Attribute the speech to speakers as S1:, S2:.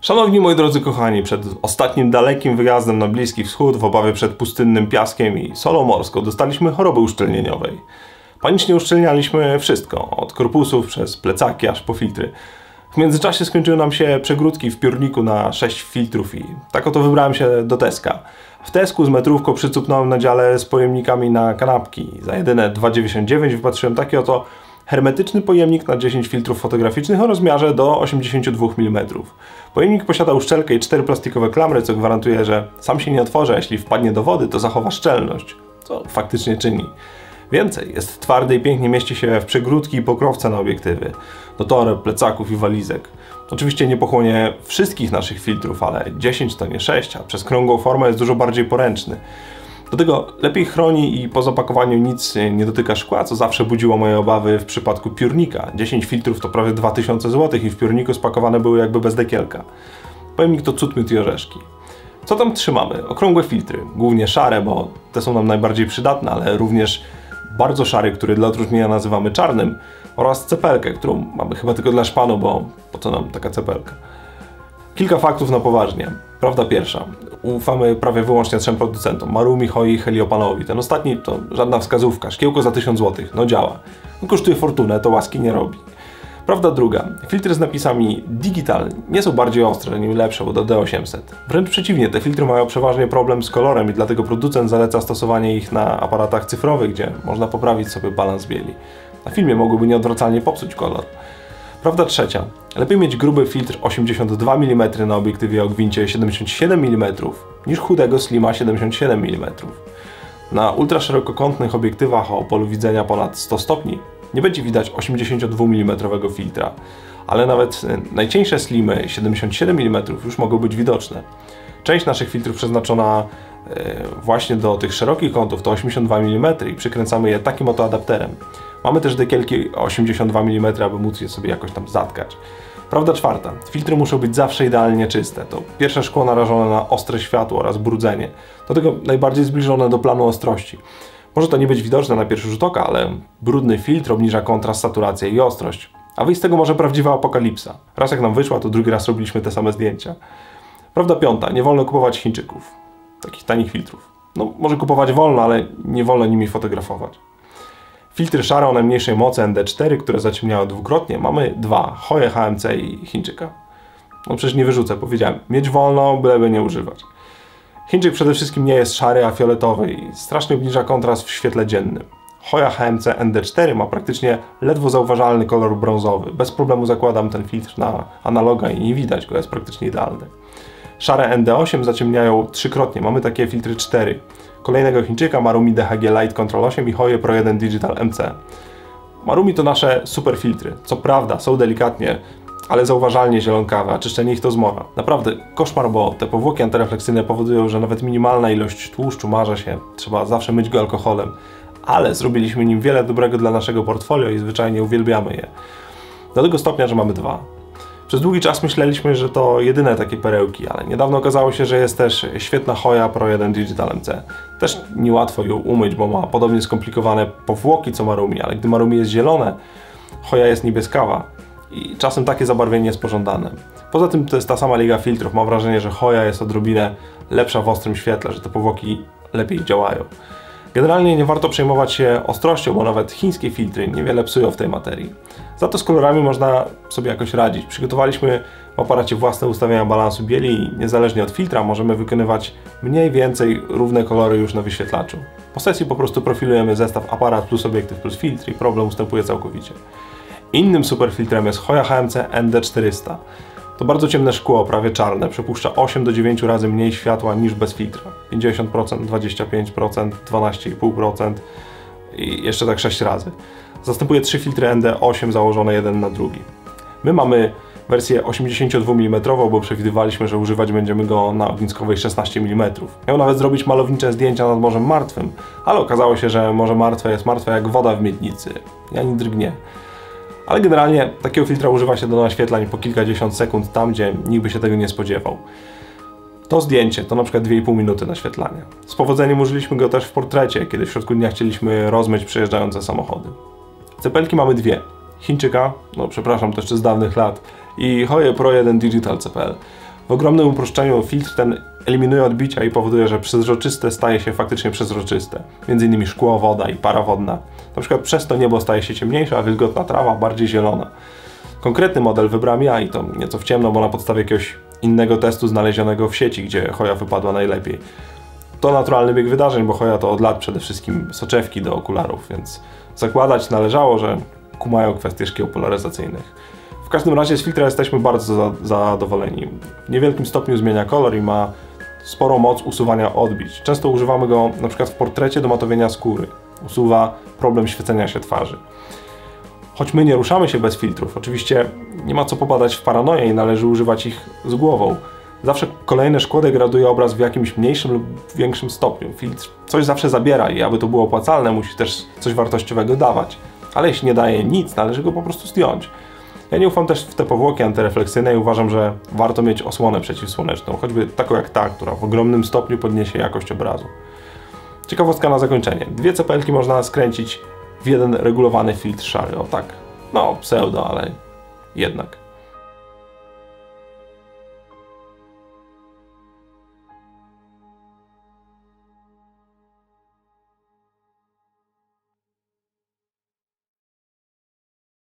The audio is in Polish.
S1: Szanowni moi drodzy kochani, przed ostatnim dalekim wyjazdem na Bliski Wschód w obawie przed pustynnym piaskiem i solą morską dostaliśmy choroby uszczelnieniowej. Panicznie uszczelnialiśmy wszystko, od korpusów przez plecaki aż po filtry. W międzyczasie skończyły nam się przegródki w piórniku na 6 filtrów i tak oto wybrałem się do Teska. W Tesku z metrówką przycupnąłem na dziale z pojemnikami na kanapki. Za jedyne 2,99 wypatrzyłem taki oto hermetyczny pojemnik na 10 filtrów fotograficznych o rozmiarze do 82 mm. Pojemnik posiada uszczelkę i cztery plastikowe klamry, co gwarantuje, że sam się nie otworzy, a jeśli wpadnie do wody, to zachowa szczelność, co faktycznie czyni. Więcej, jest twardy i pięknie mieści się w przegródki i pokrowce na obiektywy, do toreb, plecaków i walizek. Oczywiście nie pochłonie wszystkich naszych filtrów, ale 10 to nie 6, a przez krągłą formę jest dużo bardziej poręczny. Do tego lepiej chroni i po zapakowaniu nic nie dotyka szkła, co zawsze budziło moje obawy w przypadku piórnika. 10 filtrów to prawie 2000 zł i w piórniku spakowane były jakby bez dekielka. Pojemnik to cud miód i orzeszki. Co tam trzymamy? Okrągłe filtry, głównie szare, bo te są nam najbardziej przydatne, ale również bardzo szary, który dla odróżnienia nazywamy czarnym oraz cepelkę, którą mamy chyba tylko dla szpanu, bo po co nam taka cepelka? Kilka faktów na poważnie. Prawda pierwsza. Ufamy prawie wyłącznie trzem producentom. Marumi, Hoi i Heliopanowi. Ten ostatni to żadna wskazówka. Szkiełko za 1000 zł. No działa. No kosztuje fortunę, to łaski nie robi. Prawda druga. Filtry z napisami Digital nie są bardziej ostre, nie lepsze od D800. Wręcz przeciwnie, te filtry mają przeważnie problem z kolorem i dlatego producent zaleca stosowanie ich na aparatach cyfrowych, gdzie można poprawić sobie balans bieli. Na filmie mogłyby nieodwracalnie popsuć kolor. Prawda trzecia. Lepiej mieć gruby filtr 82 mm na obiektywie o gwincie 77 mm niż chudego slima 77 mm. Na ultraszerokokątnych obiektywach o polu widzenia ponad 100 stopni nie będzie widać 82 mm filtra, ale nawet najcieńsze slimy 77 mm już mogą być widoczne. Część naszych filtrów przeznaczona e, właśnie do tych szerokich kątów to 82 mm i przykręcamy je takim oto adapterem. Mamy też dekielki 82 mm, aby móc je sobie jakoś tam zatkać. Prawda czwarta. Filtry muszą być zawsze idealnie czyste. To pierwsze szkło narażone na ostre światło oraz brudzenie. Do tego najbardziej zbliżone do planu ostrości. Może to nie być widoczne na pierwszy rzut oka, ale brudny filtr obniża kontrast, saturację i ostrość. A wyjść z tego może prawdziwa apokalipsa. Raz jak nam wyszła, to drugi raz robiliśmy te same zdjęcia. Prawda piąta. Nie wolno kupować Chińczyków. Takich tanich filtrów. No, może kupować wolno, ale nie wolno nimi fotografować. Filtry szare o najmniejszej mocy ND4, które zaciemniały dwukrotnie, mamy dwa, Hoje HMC i Chińczyka. No przecież nie wyrzucę, powiedziałem, mieć wolno, byleby nie używać. Chińczyk przede wszystkim nie jest szary, a fioletowy i strasznie obniża kontrast w świetle dziennym. Hoja HMC ND4 ma praktycznie ledwo zauważalny kolor brązowy. Bez problemu zakładam ten filtr na analoga i nie widać go, jest praktycznie idealny. Szare ND8 zaciemniają trzykrotnie, mamy takie filtry 4 kolejnego Chińczyka Marumi DHG Light Control 8 i Hoye Pro 1 Digital MC. Marumi to nasze super filtry. Co prawda, są delikatnie, ale zauważalnie zielonkawe, a czyszczenie ich to zmora. Naprawdę koszmar, bo te powłoki antyrefleksyjne powodują, że nawet minimalna ilość tłuszczu marza się, trzeba zawsze myć go alkoholem. Ale zrobiliśmy nim wiele dobrego dla naszego portfolio i zwyczajnie uwielbiamy je. Do tego stopnia, że mamy dwa. Przez długi czas myśleliśmy, że to jedyne takie perełki, ale niedawno okazało się, że jest też świetna Hoya Pro 1 Digital MC. Też niełatwo ją umyć, bo ma podobnie skomplikowane powłoki co Marumi, ale gdy Marumi jest zielone, Hoya jest niebieskawa i czasem takie zabarwienie jest pożądane. Poza tym to jest ta sama liga filtrów. Mam wrażenie, że Hoya jest odrobinę lepsza w ostrym świetle, że te powłoki lepiej działają. Generalnie nie warto przejmować się ostrością, bo nawet chińskie filtry niewiele psują w tej materii. Za to z kolorami można sobie jakoś radzić. Przygotowaliśmy w aparacie własne ustawienia balansu bieli i niezależnie od filtra możemy wykonywać mniej więcej równe kolory już na wyświetlaczu. Po sesji po prostu profilujemy zestaw aparat plus obiektyw plus filtr i problem ustępuje całkowicie. Innym superfiltrem jest Hoya HMC ND400. To bardzo ciemne szkło, prawie czarne, przepuszcza 8 do 9 razy mniej światła niż bez filtra. 50%, 25%, 12,5% i jeszcze tak 6 razy. Zastępuje trzy filtry ND8 założone jeden na drugi. My mamy wersję 82 mm, bo przewidywaliśmy, że używać będziemy go na ogniskowej 16 mm. Miał nawet zrobić malownicze zdjęcia nad Morzem Martwym, ale okazało się, że Morze Martwe jest martwe jak woda w miednicy. Ja nie drgnie. Ale generalnie takiego filtra używa się do naświetlań po kilkadziesiąt sekund tam, gdzie nikt by się tego nie spodziewał. To zdjęcie to na przykład 2,5 minuty naświetlania. Z powodzeniem użyliśmy go też w portrecie, kiedy w środku dnia chcieliśmy rozmyć przejeżdżające samochody. Cepelki mamy dwie. Chińczyka, no przepraszam, jeszcze z dawnych lat, i Hoye Pro 1 Digital CPL. W ogromnym uproszczeniu filtr ten eliminuje odbicia i powoduje, że przezroczyste staje się faktycznie przezroczyste. Między innymi szkło, woda i para wodna. Na przykład przez to niebo staje się ciemniejsze, a wilgotna trawa bardziej zielona. Konkretny model wybrałem ja i to nieco w ciemno, bo na podstawie jakiegoś innego testu znalezionego w sieci, gdzie choja wypadła najlepiej. To naturalny bieg wydarzeń, bo choja to od lat przede wszystkim soczewki do okularów, więc zakładać należało, że kumają kwestie szkieł polaryzacyjnych. Każdym razie z filtra jesteśmy bardzo za zadowoleni. W niewielkim stopniu zmienia kolor i ma sporą moc usuwania odbić. Często używamy go na przykład w portrecie do matowienia skóry. Usuwa problem świecenia się twarzy. Choć my nie ruszamy się bez filtrów, oczywiście nie ma co popadać w paranoję i należy używać ich z głową. Zawsze kolejne szkło degraduje obraz w jakimś mniejszym lub większym stopniu. Filtr coś zawsze zabiera i aby to było opłacalne, musi też coś wartościowego dawać. Ale jeśli nie daje nic, należy go po prostu zdjąć. Ja nie ufam też w te powłoki antyrefleksyjne i uważam, że warto mieć osłonę przeciwsłoneczną, choćby taką jak ta, która w ogromnym stopniu podniesie jakość obrazu. Ciekawostka na zakończenie. Dwie cepelki można skręcić w jeden regulowany filtr szary. O tak, no pseudo, ale jednak.